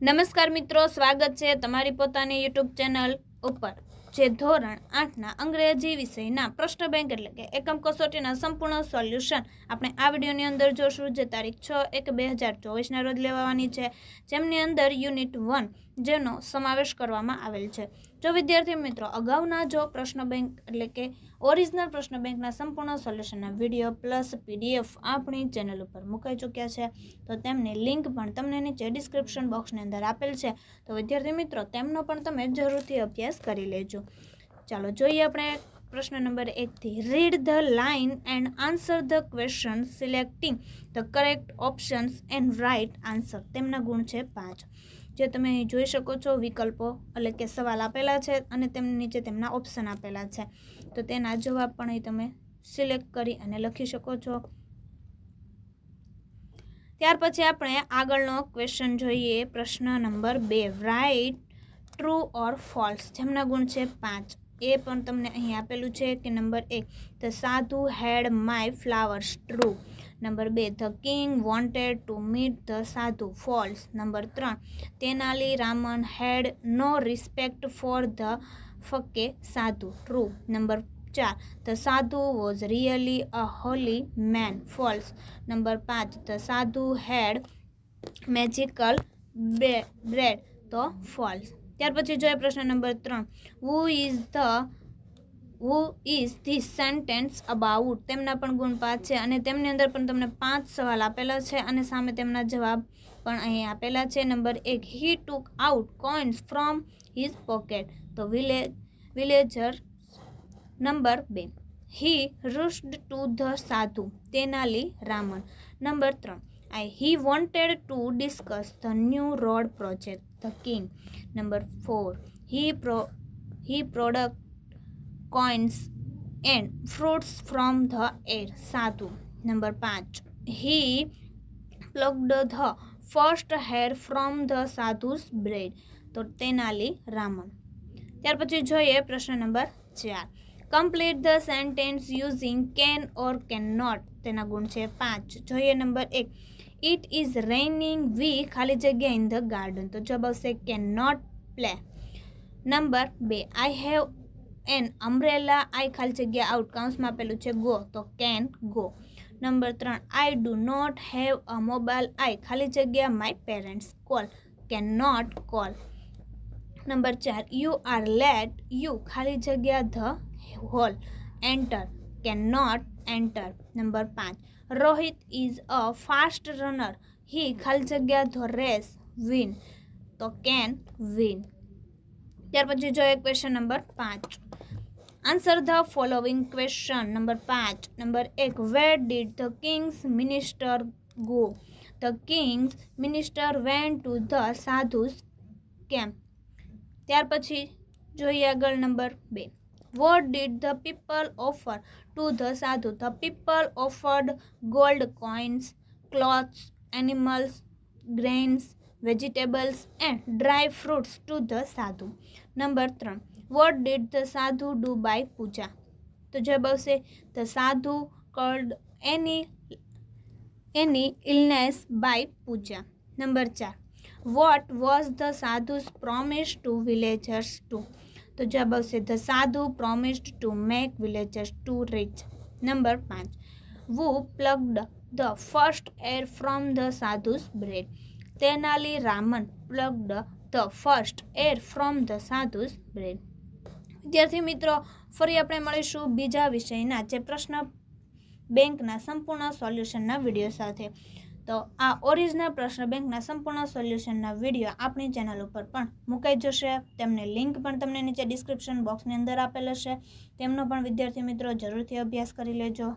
નમસ્કાર મિત્રો, સ્વાગત છે તમારી પોતાની યુટ્યુબ ચેનલ ઉપર, જે ધોરણ આઠના અંગ્રેજી વિષયના પ્રશ્ન બેંક એટલે કે એકમ કસોટીના સંપૂર્ણ સોલ્યુશન આપણે આ વિડીયોની અંદર જોશું, જે તારીખ છ એક બે હજાર ચોવીસના રોજ લેવાની છે. જેમની અંદર યુનિટ વન જેનો સમાવેશ કરવામાં આવેલ છે. જો વિદ્યાર્થી મિત્રો અગાઉના જો પ્રશ્ન બેંક એટલે કે ઓરિજિનલ પ્રશ્ન બેંકના સંપૂર્ણ સોલ્યુશનના વીડિયો પ્લસ પીડીએફ આપણી ચેનલ ઉપર મુકાઈ ચૂક્યા છે, તો તેમની લિંક પણ તમને નીચે ડિસ્ક્રિપ્શન બોક્સની અંદર આપેલ છે. તો વિદ્યાર્થી મિત્રો તેમનો પણ તમે જરૂરથી અભ્યાસ કરી લેજો. ચાલો જોઈએ આપણે પ્રશ્ન નંબર એકથી read the line and answer the question selecting the correct options and write answer તેમના ગુણ છે પાંચ. જે તમે અહીં જોઈ શકો છો, વિકલ્પો એટલે કે સવાલ આપેલા છે અને તેમની નીચે તેમના ઓપ્શન આપેલા છે. તો તેના જવાબ પણ અહીં તમે સિલેક્ટ કરી અને લખી શકો છો. ત્યાર પછી આપણે આગળનો ક્વેશ્ચન જોઈએ, પ્રશ્ન નંબર બે. રાઇટ ટ્રુ ઓર ફોલ્સ જેમના ગુણ છે પાંચ. એ પણ તમને અહીં આપેલું છે કે નંબર એક the sadhu had my flowers true. Number બે the king wanted to meet the sadhu. False number ત્રણ, Tenali Raman had no respect for the fake sadhu. True number ચાર the sadhu was really a holy man false number પાંચ the sadhu had magical bread તો false ત્યાર પછી જોઈએ પ્રશ્ન number ત્રણ. Who is the who is the sentence about તેમના પણ ગુણ પાંચ છે અને તેમની અંદર પણ તમને પાંચ સવાલ આપેલા છે અને સામે તેમના જવાબ પણ અહીં આપેલા છે. નંબર એક he took out coins from his pocket તો વિલેજ વિલેજર નંબર બે. હી રૂસ્ડ ટુ ધ સાધુ, તેનાલી રામન નંબર ત્રણ I he wanted to discuss the new road project the king number four he pro he product coins and fruits from the air sadhu number પાંચ he plucked the first hair from the સાધુ's braid તો તેનાલી રામન ત્યાર પછી જોઈએ પ્રશ્ન number ચાર complete the sentence using can or can not તેના ગુણ છે પાંચ જોઈએ નંબર એક ઇટ ઇઝ રેનિંગ વી ખાલી જગ્યા ઇન ધ ગાર્ડન તો જવાબ આવશે કેન નોટ પ્લે નંબર બે I have an umbrella I ખાલી જગ્યા આઉટ કાઉન્સમાં આપેલું છે ગો તો કેન ગો નંબર ત્રણ I do not have a mobile I ખાલી જગ્યા my parents call can not call number ચાર યુ આર લેટ યુ ખાલી જગ્યા the hole enter can not enter number પાંચ. Rohit is a fast runner he ખાલી જગ્યા the race win તો can win ત્યાર પછી જોઈએ ક્વેશ્ચન નંબર પાંચ. Answer the following question number પાંચ. નંબર એક where did the king's minister go the king's minister went to the sadhu's camp ત્યાર પછી જોઈએ આગળ નંબર બે. What did the people offer to the sadhu the people offered gold coins clothes animals grains vegetables and dry fruits to the sadhu number ત્રણ what did the sadhu do by puja તો જવાબ આવશે the sadhu cured any any illness by puja number ચાર what was the sadhu's promise to villagers to તો જવાબ આવશે the sadhu promised to make villagers to rich. Number પાંચ. Who plucked the first hair from the sadhu's beard. Tenali Raman plucked the first hair from the sadhu's beard. વિદ્યાર્થી મિત્રો, ફરી આપણે મળીશું બીજા વિષયના જે પ્રશ્ન બેંકના સંપૂર્ણ સોલ્યુશનના વીડિયો સાથે. તો આ ઓરિજિનલ પ્રશ્ન બેંકના સંપૂર્ણ સોલ્યુશનના વીડિયો આપણી ચેનલ ઉપર પણ મુકાઈ જશે. તેમની લિંક પણ તમને નીચે ડિસ્ક્રિપ્શન બોક્સની અંદર આપેલ હશે. તેમનો પણ વિદ્યાર્થી મિત્રો જરૂરથી અભ્યાસ કરી લેજો.